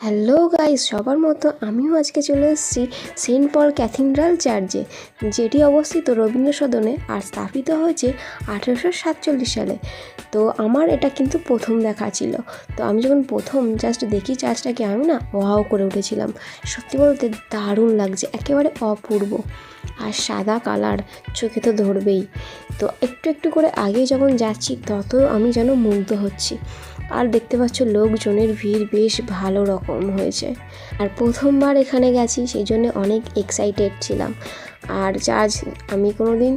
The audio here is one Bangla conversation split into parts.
হ্যালো গাইস, সবার মতো আমিও আজকে চলে এসেছি সেন্ট পল ক্যাথিড্রাল চার্চে, যেটি অবস্থিত রবীন্দ্র সদনে আর স্থাপিত হয়েছে আঠেরোশো সাতচল্লিশ সালে। তো আমার এটা কিন্তু প্রথম দেখা ছিল। তো আমি যখন প্রথম জাস্ট দেখি চার্চটাকে, আমি না ওয়াও করে উঠেছিলাম। সত্যি বলতে দারুণ লাগছে, একেবারে অপূর্ব। আর সাদা কালার, চোখে তো ধরবেই। তো একটু একটু করে আগে যখন যাচ্ছি, তত আমি যেন মুগ্ধ হচ্ছি। আর দেখতে পাচ্ছ লোকজনের ভিড় বেশ ভালো রকম হয়েছে। আর প্রথমবার এখানে গেছি, সেই জন্য অনেক এক্সাইটেড ছিলাম। আর চার্জ আমি কোনো দিন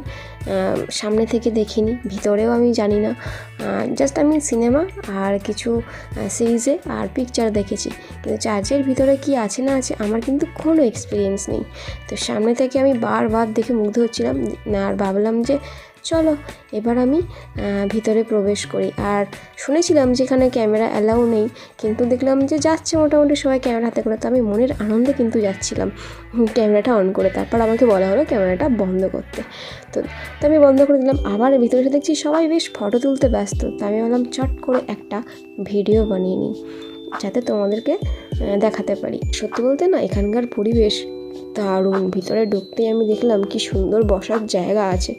সামনে থেকে দেখিনি, ভিতরেও আমি জানি না। জাস্ট আমি সিনেমা আর কিছু সিরিজে আর পিকচার দেখেছি। কিন্তু চার্চের ভিতরে কি আছে না আছে আমার কিন্তু কোনো এক্সপিরিয়েন্স নেই। তো সামনে থেকে আমি বারবার দেখে মুগ্ধ হচ্ছিলাম আর ভাবলাম যে চলো, এবার আমি ভিতরে প্রবেশ করি। আর শুনেছিলাম যে এখানে ক্যামেরা অ্যালাউ নেই, কিন্তু দেখলাম যে যাচ্ছে মোটামুটি সবাই ক্যামেরা হাতে করে। তো আমি মনের আনন্দে কিন্তু যাচ্ছিলাম ক্যামেরাটা অন করে। তারপর আমাকে বলা হলো ক্যামেরাটা বন্ধ করতে। তো তো আমি বন্ধ করে দিলাম। আবার ভিতরে এসে দেখছি সবাই বেশ ফটো তুলতে ব্যস্ত। তো আমি ভাবলাম চট করে একটা ভিডিও বানিয়ে নিই, যাতে তোমাদেরকে দেখাতে পারি। সত্যি বলতে না, এখানকার পরিবেশ দারুণ। ভিতরে ঢুকতেই আমি দেখলাম কি সুন্দর বসার জায়গা আছে।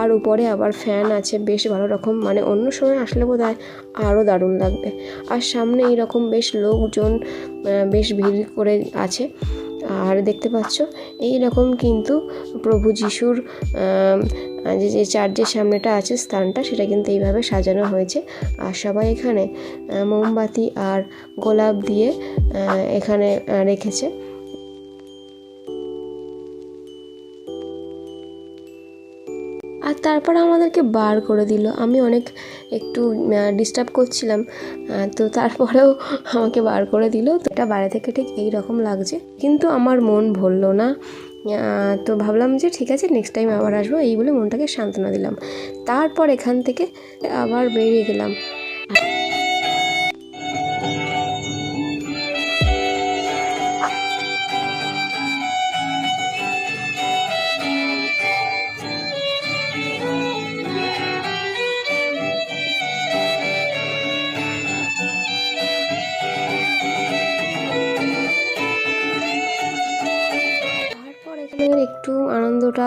আর উপরে আবার ফ্যান আছে, বেশ ভালো রকম। মানে অন্য সময় আসলে বোধ হয় আরও দারুণ লাগবে। আর সামনে এইরকম বেশ লোকজন বেশ ভিড় করে আছে। আর দেখতে পাচ্ছ এই রকম কিন্তু প্রভু যিশুর যে যে চার্চের সামনেটা আছে, স্থানটা, সেটা কিন্তু এইভাবে সাজানো হয়েছে। আর সবাই এখানে মোমবাতি আর গোলাপ দিয়ে এখানে রেখেছে। তারপর আমাদেরকে বার করে দিল। আমি অনেক একটু ডিস্টার্ব করছিলাম তো তারপরেও আমাকে বার করে দিল। তো এটা বাইরে থেকে ঠিক এই রকম লাগছে। কিন্তু আমার মন ভরল না। তো ভাবলাম যে ঠিক আছে নেক্সট টাইম আবার আসব। এই বলে মনটাকে সান্ত্বনা দিলাম। তারপর এখান থেকে আবার বেরিয়ে গেলাম। এখানের একটু আনন্দটা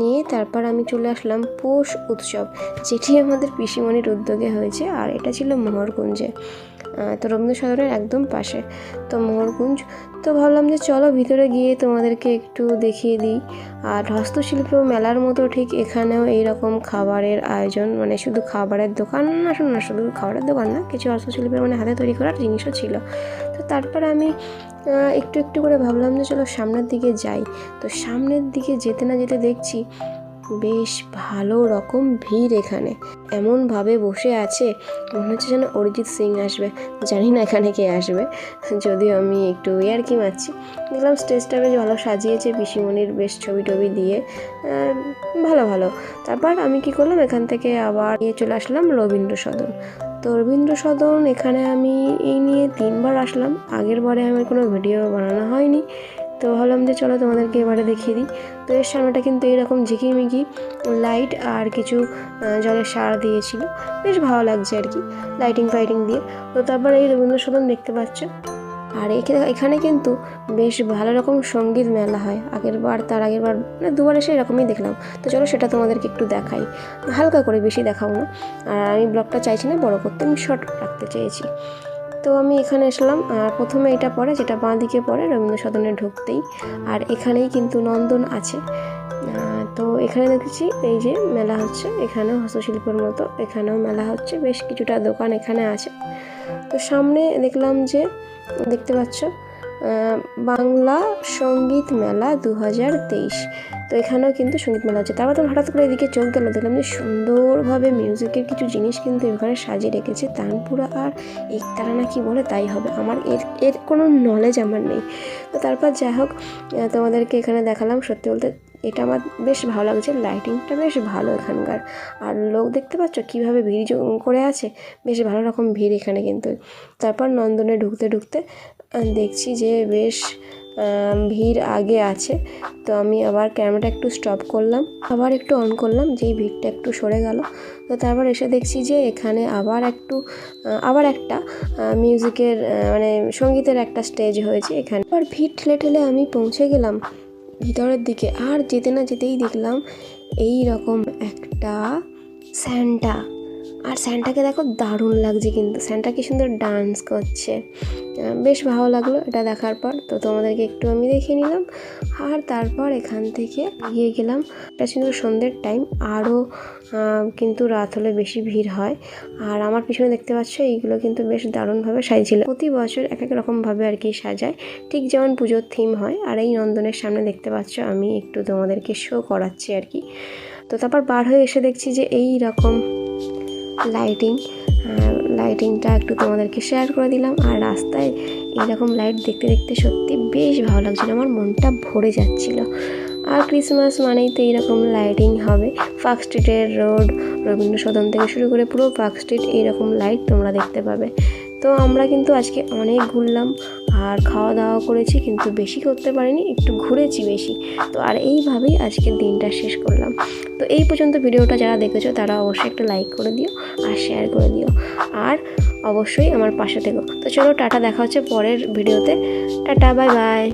নিয়ে তারপর আমি চলে আসলাম পৌষ উৎসব। যেটি আমাদের পিসিমণির উদ্যোগে হয়েছে, আর এটা ছিল মোহরকুঞ্জে। তো রবীন্দ্র সদনের একদম পাশে। তো মোহরকুঞ্জ তো ভাবলাম যে চলো ভিতরে গিয়ে তোমাদেরকে একটু দেখিয়ে দিই। আর হস্তশিল্প মেলার মতো ঠিক এখানেও এইরকম খাবারের আয়োজন মানে শুধু খাবারের দোকান না, শুধু না, শুধু খাবারের দোকান না, কিছু হস্তশিল্পের মানে হাতে তৈরি করার জিনিসও ছিল। তো তারপর আমি একটু একটু করে ভাবলাম যে চলো সামনের দিকে যাই। তো সামনের দিকে যেতে না যেতে দেখছি বেশ ভালো রকম ভিড় এখানে। এমনভাবে বসে আছে, মনে হচ্ছে যেন অরিজিৎ সিং আসবে। জানি না এখানে কে আসবে, যদিও আমি একটু ইয়ার্কি মারছি। দেখলাম স্টেজটা বেশ ভালো সাজিয়েছে পিসিমণির বেশ ছবি টবি দিয়ে ভালো ভালো। তারপর আমি কি করলাম, এখান থেকে আবার নিয়ে চলে আসলাম রবীন্দ্র সদন। তো রবীন্দ্র সদন এখানে আমি এই নিয়ে তিনবার আসলাম। আগের বারে আমার কোনো ভিডিও বানানো হয়নি। তো ভাবলাম যে চলো তোমাদেরকে এবারে দেখিয়ে দিই। তো এর সামনেটা কিন্তু এইরকম ঝিকিমিকি লাইট আর কিছু জলের সার দিয়েছিল। বেশ ভালো লাগছে আর কি লাইটিং ফাইটিং দিয়ে। তো তারপর এই রবীন্দ্র সদন দেখতে পাচ্ছ। আর এখানে কিন্তু বেশ ভালো রকম সংগীত মেলা হয়। আগের বার, তার আগের বার মানে দুবার এসে এরকমই দেখলাম। তো চলো সেটা তোমাদেরকে একটু দেখাই। হালকা করে বেশি দেখাবো না। আর আমি ব্লগটা চাইছি না বড় করতে, আমি শর্ট রাখতে চেয়েছি। তো আমি এখানে এসলাম আর প্রথমে এটা পড়ে যেটা বাঁ দিকে পড়ে রবীন্দ্র সদনে ঢুকতেই। আর এখানেই কিন্তু নন্দন আছে। তো এখানে দেখেছি, এই যে মেলা হচ্ছে, এখানেও হস্তশিল্পের মতো, এখানেও মেলা হচ্ছে, বেশ কিছুটা দোকান এখানে আছে। তো সামনে দেখলাম যে, দেখতে পাচ্ছ বাংলা সংগীত মেলা দু হাজার তেইশ। তো এখানেও কিন্তু সংগীত মেলা হচ্ছে। তারপর তো হঠাৎ করে এদিকে চোখ গেল দেখলাম যে সুন্দরভাবে মিউজিকের কিছু জিনিস কিন্তু এখানে সাজিয়ে রেখেছে। তানপুরা আর একতারা না কি বলে, তাই হবে। আমার এর এর কোনো নলেজ আমার নেই। তো তারপর যাই হোক তোমাদেরকে এখানে দেখালাম সত্যি বলতে এটা আমার বেশ ভালো লাগছে। লাইটিংটা বেশ ভালো এখানকার। আর লোক দেখতে পাচ্ছ কীভাবে ভিড় করে আছে? বেশ ভালো রকম ভিড় এখানে কিন্তু। তারপর নন্দনে ঢুকতে ঢুকতে দেখছি যে বেশ ভিড় আগে আছে। তো আমি আবার ক্যামেরাটা একটু স্টপ করলাম। আবার একটু অন করলাম, যেই ভিড়টা একটু সরে গেল। তো তারপর এসে দেখছি যে এখানে আবার একটু আবার একটা মিউজিকের মানে সঙ্গীতের একটা স্টেজ হয়েছে এখানে। আবার ভিড় ঠেলে ঠেলে আমি পৌঁছে গেলাম ভিতরের দিকে। আর যেতে না যেতেই দেখলাম এই রকম একটা স্যান্টা আর স্যান্টাকে দেখো দারুণ লাগছে কিন্তু। স্যান্টা কি সুন্দর ডান্স করছে। বেশ ভালো লাগল এটা দেখার পর। তো তোমাদেরকে একটু আমি দেখিয়ে নিলাম। আর তারপর এখান থেকে গিয়ে গেলাম। এটা ছিল সন্ধ্যের টাইম আরও কিন্তু রাত হলে বেশি ভিড় হয়। আর আমার পিছনে দেখতে পাচ্ছ, এইগুলো কিন্তু বেশ দারুণভাবে সাজিয়েছিল। প্রতি বছর এক এক রকমভাবে আর কি সাজায়। ঠিক যেমন পুজোর থিম হয়। আর এই নন্দনের সামনে দেখতে পাচ্ছ, আমি একটু তোমাদেরকে শো করাচ্ছি আর কি। তো তারপর বার হয়ে এসে দেখছি যে এই রকম লাইটিং লাইটিংটা একটু তোমাদেরকে শেয়ার করে দিলাম। আর রাস্তায় এইরকম লাইট দেখতে দেখতে সত্যি বেশ ভালো লাগছিল। আমার মনটা ভরে যাচ্ছিল। আর ক্রিসমাস মানেই তো এইরকম লাইটিং হবে। পার্ক স্ট্রিটের রোড রবীন্দ্র সদন থেকে শুরু করে পুরো পার্ক স্ট্রিট এইরকম লাইট তোমরা দেখতে পাবে। তো আমরা কিন্তু আজকে অনেক ঘুরলাম। আর খাওয়া দাওয়া করেছি, কিন্তু বেশি করতে পারিনি, একটু ঘুরেছি বেশি। তো আর এইভাবেই আজকের দিনটা শেষ করলাম। তো এই পর্যন্ত ভিডিওটা যারা দেখেছ, তারা অবশ্যই একটা লাইক করে দিও আর শেয়ার করে দিও। আর অবশ্যই আমার পাশে থেকো। তো চলো, টাটা, দেখা হচ্ছে পরের ভিডিওতে। টাটা, বাই বাই।